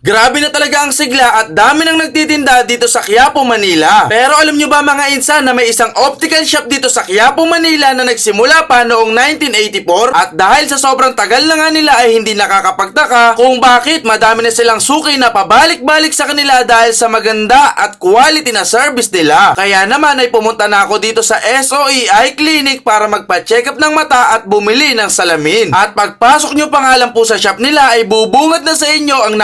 Grabe na talaga ang sigla at dami nang nagtitinda dito sa Quiapo, Manila. Pero alam nyo ba mga insan na may isang optical shop dito sa Quiapo, Manila na nagsimula pa noong 1984 at dahil sa sobrang tagal na nga nila ay hindi nakakapagtaka kung bakit madami na silang suki na pabalik-balik sa kanila dahil sa maganda at quality na service nila. Kaya naman ay pumunta na ako dito sa SOE Eye Clinic para magpa-check up ng mata at bumili ng salamin. At pagpasok nyo pa nga lang po sa shop nila ay bubungad na sa inyo ang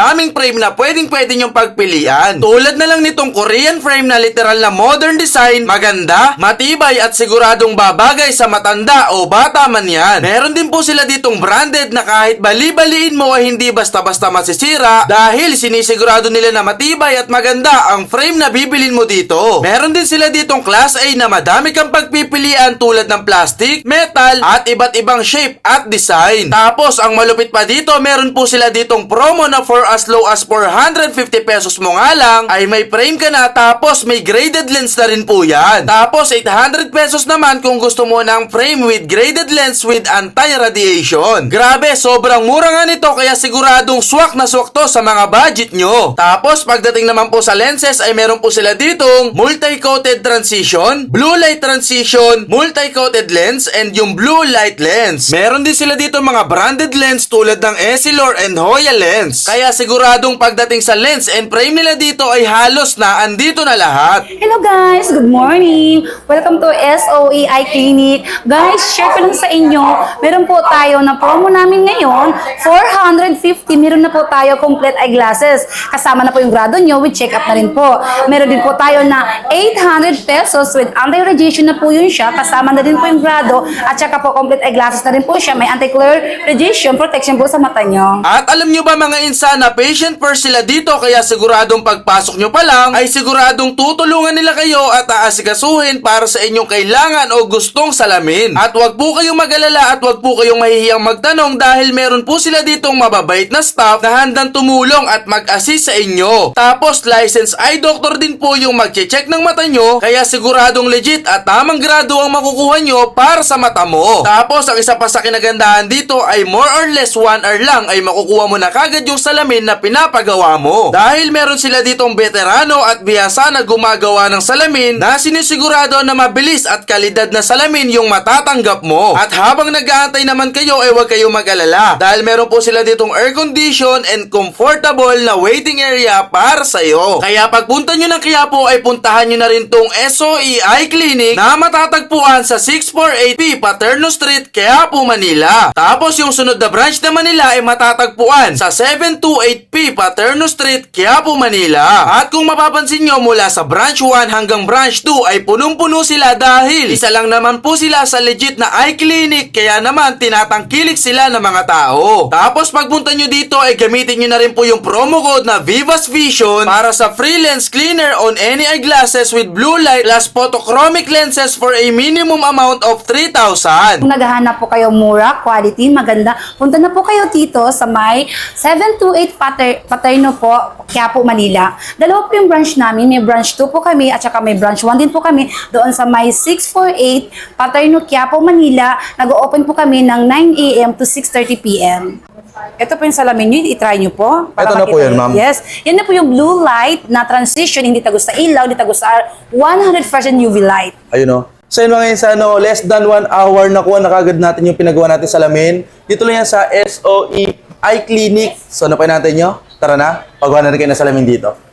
napakadaming frame na pwedeng pwede nyong pagpilian. Tulad na lang nitong Korean frame na literal na modern design, maganda, matibay at siguradong babagay sa matanda o bata man yan. Meron din po sila ditong branded na kahit bali-baliin mo ay hindi basta-basta masisira dahil sinisigurado nila na matibay at maganda ang frame na bibilin mo dito. Meron din sila ditong class A na madami kang pagpipilian tulad ng plastic, metal at iba't ibang shape at design. Tapos ang malupit pa dito, meron po sila ditong promo na for as low as 450 pesos mo nga lang ay may frame ka na tapos may graded lens na rin po yan. Tapos 800 pesos naman kung gusto mo ng frame with graded lens with anti-radiation. Grabe, sobrang mura nga nito kaya siguradong swak na swak to sa mga budget nyo. Tapos pagdating naman po sa lenses ay meron po sila ditong multi-coated transition, blue light transition, multi-coated lens, and yung blue light lens. Meron din sila dito mga branded lens tulad ng Essilor and Hoya lens. Kaya siguradong pagdating sa lens and frame nila dito ay halos na andito na lahat. Hello guys! Good morning! Welcome to SOE Eye Clinic. Guys, share ko lang sa inyo. Meron po tayo na promo namin ngayon. 450. Meron na po tayo complete eyeglasses. Kasama na po yung grado nyo with check-up na rin po. Meron din po tayo na 800 pesos with anti-radiation na po yun siya. Kasama na din po yung grado. At saka po complete eyeglasses na rin po siya. May anti-glare radiation protection po sa mata nyo. At alam nyo ba mga insan patient first sila dito kaya siguradong pagpasok nyo pa lang ay siguradong tutulungan nila kayo at aasikasuhin para sa inyong kailangan o gustong salamin. At wag po kayong mag-alala at wag po kayong mahihiyang magtanong dahil meron po sila ditong mababait na staff na handang tumulong at mag-assist sa inyo. Tapos licensed eye doctor din po yung mag-check ng mata nyo kaya siguradong legit at tamang grado ang makukuha nyo para sa mata mo. Tapos ang isa pa sa kinagandahan dito ay more or less 1 hour lang ay makukuha mo na kagad yung salamin na pinapagawa mo. Dahil meron sila ditong veterano at bihasa na gumagawa ng salamin na sinisigurado na mabilis at kalidad na salamin yung matatanggap mo. At habang nag-aantay naman kayo ay huwag kayong mag-alala dahil meron po sila ditong air condition and comfortable na waiting area para sa iyo. Kaya pagpunta nyo ng Quiapo ay puntahan nyo na rin tong SOE Eye Clinic na matatagpuan sa 648P Paterno Street, Quiapo, Manila. Tapos yung sunod na branch naman nila ay matatagpuan sa 728P Paterno Street, Quiapo, Manila. At kung mapapansin nyo mula sa branch 1 hanggang branch 2 ay punong-puno sila dahil isa lang naman po sila sa legit na eye clinic kaya naman tinatangkilik sila ng mga tao. Tapos pagpunta nyo dito ay gamitin nyo na rin po yung promo code na Vivas Vision para sa free lens cleaner on any eyeglasses with blue light plus photochromic lenses for a minimum amount of 3,000. Kung naghahanap po kayo mura, quality, maganda, punta na po kayo dito sa may 728 Pater, Paterno po, Quiapo, Manila. Dalawa po yung branch namin. May branch 2 po kami at saka may branch 1 din po kami doon sa may 648 Paterno, Quiapo, Manila. Nag-open po kami ng 9 a.m. to 6.30 p.m. Ito po yung salamin nyo, itry nyo po. Ito na po nyo. ma'am. Yes. Yan na po yung blue light na transition, hindi tagos sa ilaw, hindi tagos sa 100% UV light. Ayun o. So yun mga insan, no, less than one hour nakuha na kagad natin yung pinagawa natin salamin. Dito lang yan sa SOE Eye Clinic. So ano pa natin nyo? Tara na, pagawa na rin kayo ng salamin dito.